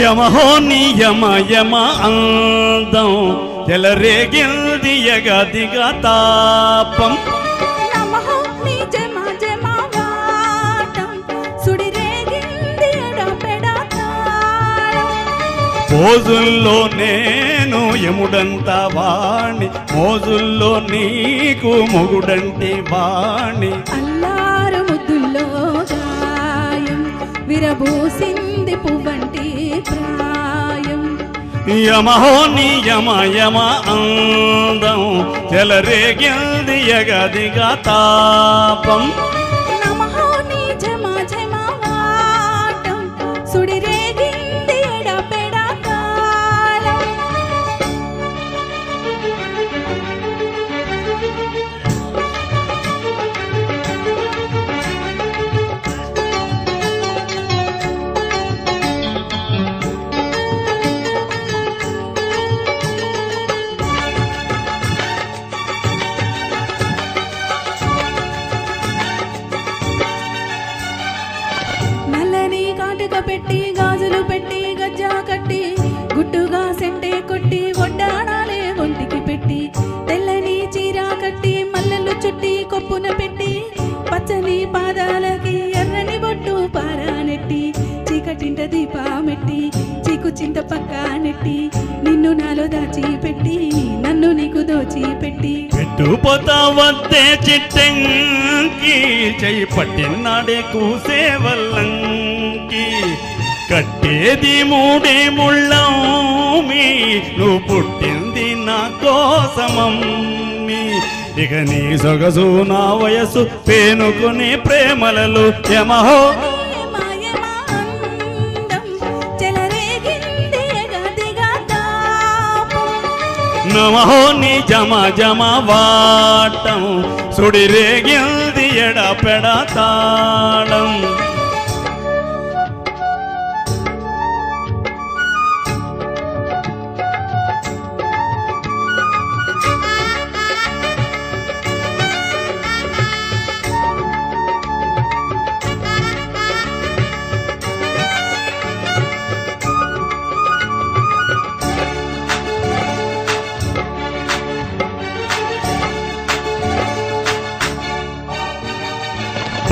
యమహో నియమ యమ అందం చెలరేగిల్ది ఎగదిగా తాపం నీ మోజుల్లో నేను యముడంత వాణి మోజుల్లో నీకు మొగుడంటి వాణి. అల్లారు ముద్దుల్లో గాయం విరబూసింది పువ్వంటి యమహో నియమ యమ అందం చెలరేగిల్ది ఎగదిగా తాపం. కాటుక పెట్టి గాజులు పెట్టి గజ్జా కట్టి గుట్టుగా సెంటే కొట్టి ఒడ్డాడాలే ఒంటికి పెట్టి తెల్లని చీర కట్టి మల్లెలు చుట్టి కొప్పున పెట్టి పచ్చని పాదాలకి ఎర్రని బొట్టు పారానెట్టి చీకటింట దీపామెట్టి చీకు చింత పక్క నెట్టి నిన్ను నాలో దాచి పెట్టి నన్ను నీకు దోచి పెట్టి. పెట్టుపోతా వస్తే చిట్టంకి చెయ్యి పట్టినాడే కూసే వల్లంకి కట్టేది మూడే ముళ్ళం నువ్వు పుట్టింది నా కోసమమ్మి ఇక నీ సొగసు నా వయసు పేనుకుని ప్రేమలలో యమహో. నమహో నీ జమ జమ వాటం సుడిరేగిల్ది ఎడ పెడ తాళం.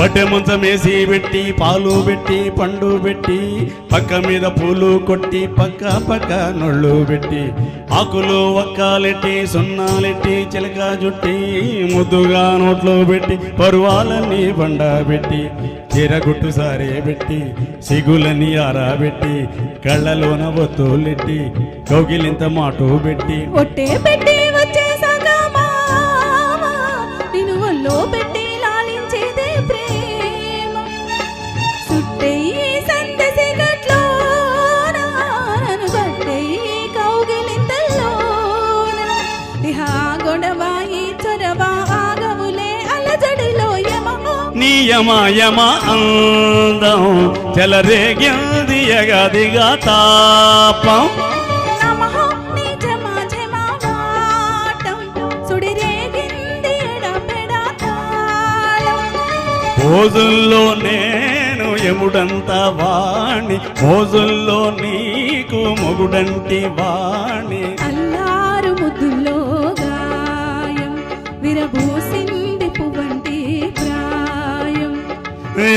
పట్టె ముంచమేసి పెట్టి పాలు పెట్టి పండు పెట్టి పక్క మీద పూలు కొట్టి పక్క పక్క నొళ్ళు పెట్టి ఆకులు ఒక్కాలెట్టి సున్నాలెట్టి చిలక జుట్టి ముద్దుగా నోట్లో పెట్టి పరువాలన్నీ బండ పెట్టి చీరగుట్టు సారే పెట్టి సిగులని ఆరాబెట్టి కళ్ళలోన ఒత్తులెట్టి కౌగిలింత మాటు పెట్టి. ఒట్టే పెట్టి వచ్చేసాక ఒళ్ళో పెట్టి యమహో నియమ యమ అందం చెలరేగింది ఎగదిగా తాపం మోజుల్లో నేను ఎముడంత వాణి. మోజుల్లో నీకు మొగుడంటి వాణి.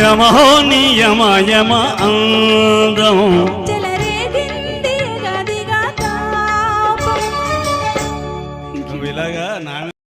యమహో నియమ యమ అందం